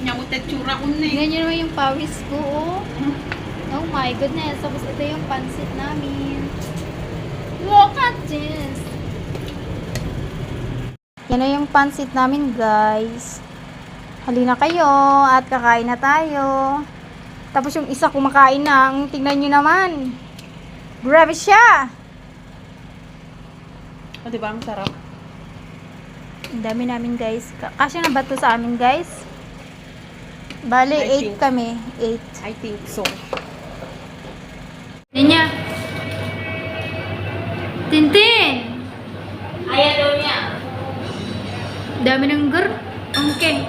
Nya mo tsura ko na eh. Ganyan naman yung pawis ko, oh. Oh my goodness. Tapos ito yung pansit namin. Look at this. Yan na yung pansit namin, guys. Halina kayo at kakain na tayo. Tapos yung isa kumakain na. Ang tingnan nyo naman. Grabe siya. O, diba? Ang sarap. Ang dami namin, guys. Ka- Kasya na ba to sa amin, guys? Bale, I 8 think. kami. 8. I think so. Ninya. Tintin! Ayan daw niya. Dami ng gur. Okay.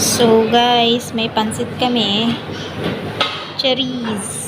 So guys, may pansit kami. Cherries.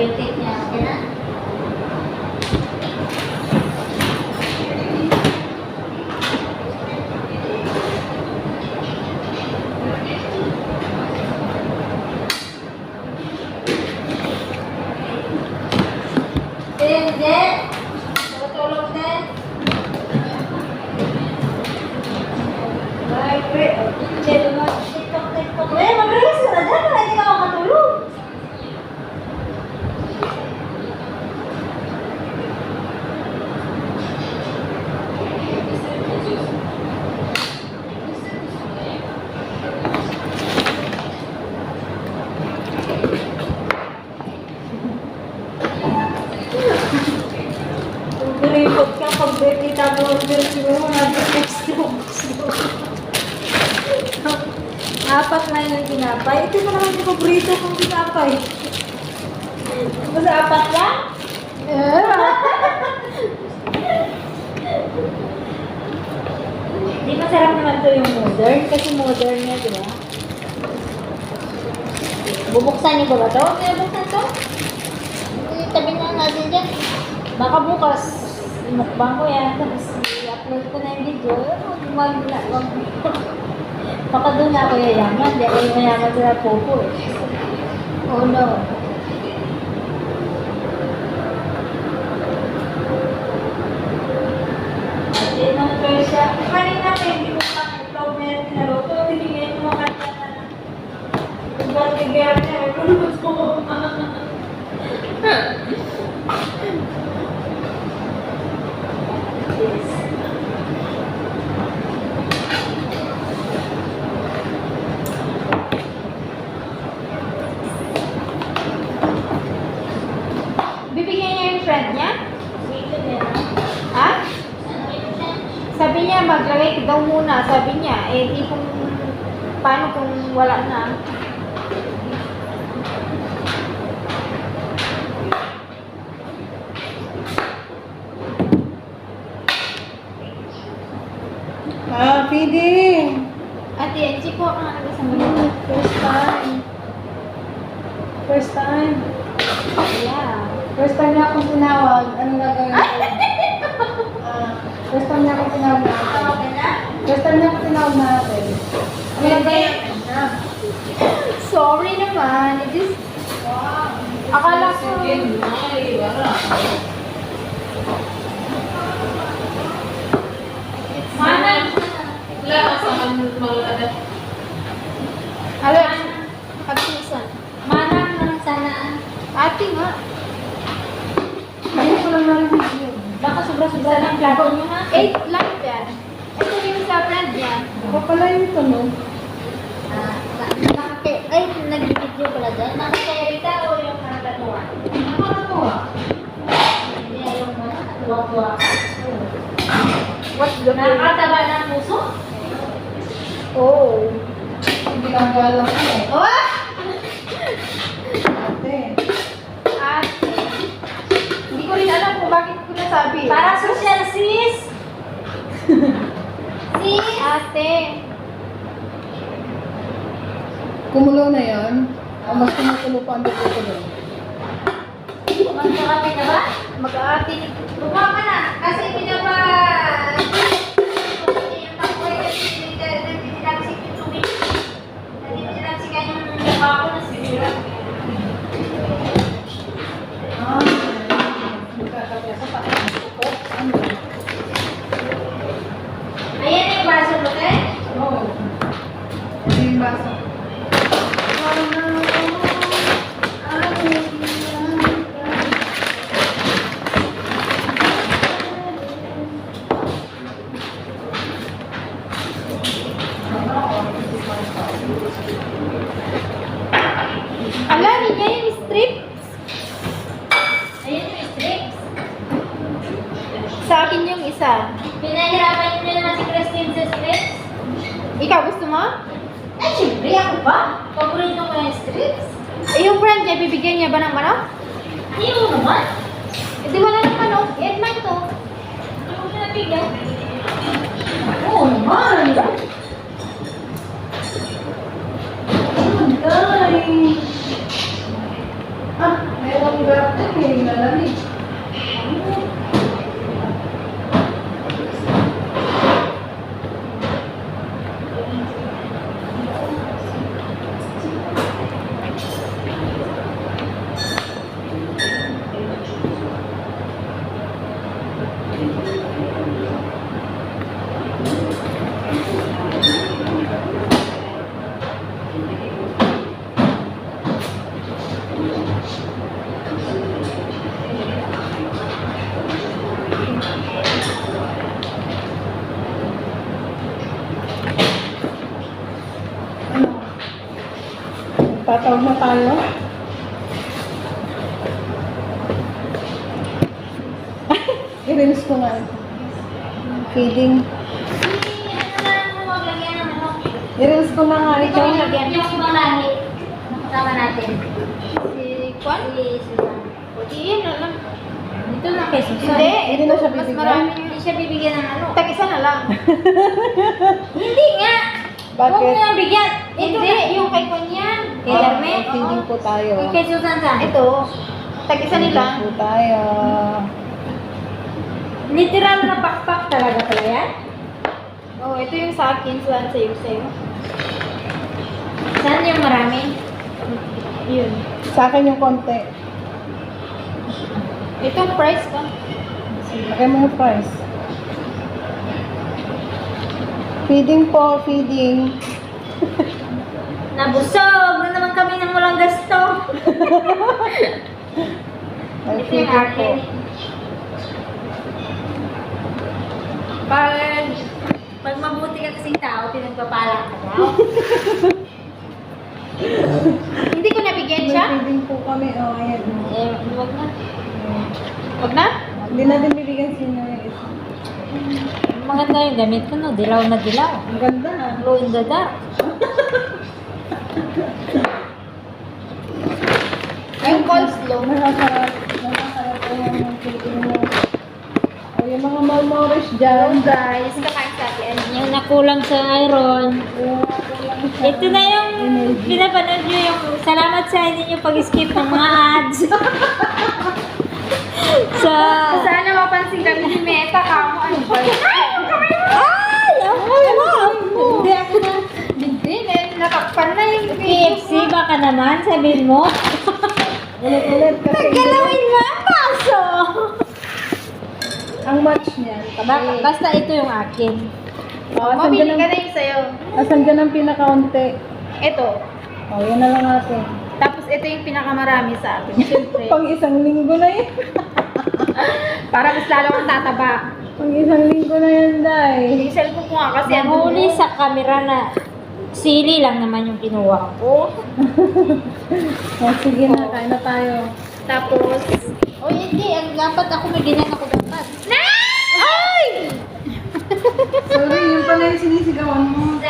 Antibiotic niya, okay na? Hindi. Tutulog din. Ay, pre. Hindi naman. TikTok, TikTok. Eh, mag-release ka na dyan. Hindi ka makatulog. Kuripot ka ang version mo, nag-text mo. Apat na yung tinapay. Ito na naman yung paborito kong tinapay. Basta apat lang? Di masarap naman to yung modern. Kasi modern niya, di ba? Bubuksan niyo ba ba to? Binubuksan to? Tabi na natin dyan. Baka bukas, mukbang ko yan. Tapos i-upload ko na yung video. Wag na, wag Baka doon na ako yayaman. Di ako yung mayaman sa popo eh. Oh no. Ate, nang siya. Kanina pa hindi ko pa upload na yung pinaluto. Tinigyan mo kanya na lang. Kung ba't bigyan niya, ay luluto mo. Bibigyan niya? Ha? Sabi niya, maglagay daw muna. Sabi niya, eh di kung paano kung wala na. Ah, feeding. Ate, Angie po ka nga sa mga First time. First time. Yeah. First time na akong tinawag. Anong gagawin ko? Ah, first time na akong tinawag natin. First time na akong tinawag natin. Ano? Ah. Sorry naman. It is... Akala ko... Mana? Alex, pagsusan. Mana naman sana. Ate nga. Narinig yun. Baka sobra-sobra ng plato niyo ha? Eight lang dyan. Ito yung sa friend niya. Ako pala yung ito, no? Ah, baka Ate, ay, nag-video pala dyan. Nasa kay Rita o yung nakakatuwa? Nakakatuwa. Hindi, yung nakakatuwa-tuwa. What's the Nakakataba ng puso? Oh. Hindi lang eh. Oh! Kung bakit ko nasabi. Para social sis! sis! Ate. Kumulo na yan. O mas kumukulo pa ang ko doon. Magkakapit na ba? Mag-aati. Bumaba ka na! Kasi pinapa... Ito yung baso. Ala, niya yung strip. Ayan yung strips. Sa akin yung isa. Pinahirapan nyo naman si Christine sa strips. Ikaw, gusto mo? Ay, syempre ako ba? Paborito ko yung strips. Eh, yung friend niya, bibigyan niya ba ng manok? Ayaw naman. Eh, di wala ng manok. Eh, man to. Ayaw mo nabigyan. Oo naman! Ay! Ah, meron garden eh, nalamig. Ano? Tatawag na tayo? I-rinse ko nga. Feeding. Si? I-rinse ko na nga Ito yung ibang lahi. Nakasama natin. Si Kwan? Si Susan. Na lang. Dito na kay Susan. Hindi, na siya mas bibigyan? marami Hindi siya bibigyan ng ano. Tag-isa na lang. Hindi nga. Huwag mo Bakit? nang bigyan. Ito Hindi, na. yung kay Kwan yan. Kay? Oh, feeding po tayo. Yung Kay Susan sa. Ito. Tag-isa nila. Feeding po tayo. Literal na pakpak talaga pala yan. Oh, ito yung sa akin. Saan sa'yo, sa'yo. Saan yung marami? Yun. Sa akin yung konti. Ito ang price ko. Lagay mo yung price. Feeding po, feeding. Nabusog na naman kami ng walang gasto. Ay, Ito yung feeding po. akin. Pag, pag mabuti ka kasing tao, pinagpapala ka daw. Hindi ko nabigyan May siya. feeding po kami. Oh, ayan. eh, huwag na. Wag na? Hindi natin bibigyan sino yung isa. Maganda yung gamit ko, no? Dilaw na dilaw. Ang ganda. Glow in the dark. Yung coleslaw. Nakasarap. Nakasarap po yung mo. O, yung mga malnourished dyan. guys, kakain sa atin. Yung nakulang sa iron. Ito na yung pinapanood nyo yung salamat sa inyo pag-skip ng mga ads. sa... Sana mapansin kami ni Meta kamo. Ano ba? Ay! Ako naman! Hindi ako na. Hindi, na- natakpan na yung KFC baka naman, sabihin mo. Ulit-ulit kasi Galawin mo ang paso! ang match niyan. Baka, basta ito yung akin. O, asan Mabili ka na yung sa'yo. asan dyan ang pinakaunti? Ito. O, yan na lang natin. Tapos ito yung pinakamarami sa akin. Siyempre. Pang isang linggo na yan. Para mas lalo kang tataba. Pang isang linggo na yan, Day. Yung cellphone ko nga kasi ang dulo. sa camera na Sili lang naman yung kinuha ko. Oh, sige na, kain na tayo. Tapos, oh hindi, ang dapat ako may ganyan ako dapat. Ay! Sorry, yun pala yung sinisigawan mo.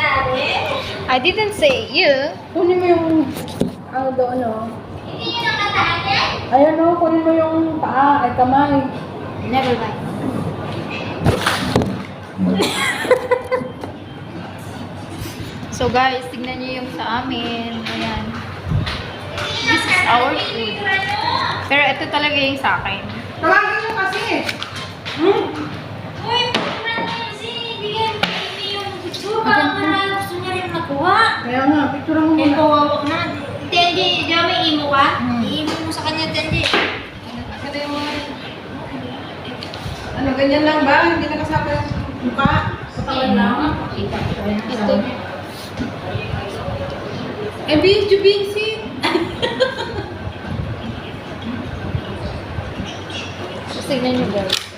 I didn't say you. Kunin mo yung, ano doon, no? Ayan, no, kunin mo yung paa, ay kamay. Never mind. So guys, tignan niyo yung sa amin. Ayan. This is our food. Pero ito talaga yung sa akin. Tawagin mo kasi. Hmm? Uy, bigyan mo yung picture. Parang marami gusto niya rin nakuha. Kaya nga, picture mo muna. kawawak na. Tenji, di ba may imo ka? I-imo kanya, Tenji. Ano, ganyan lang ba? Hindi na kasama yung mukha? Katawan lang? Ito. Eh, tignan guys.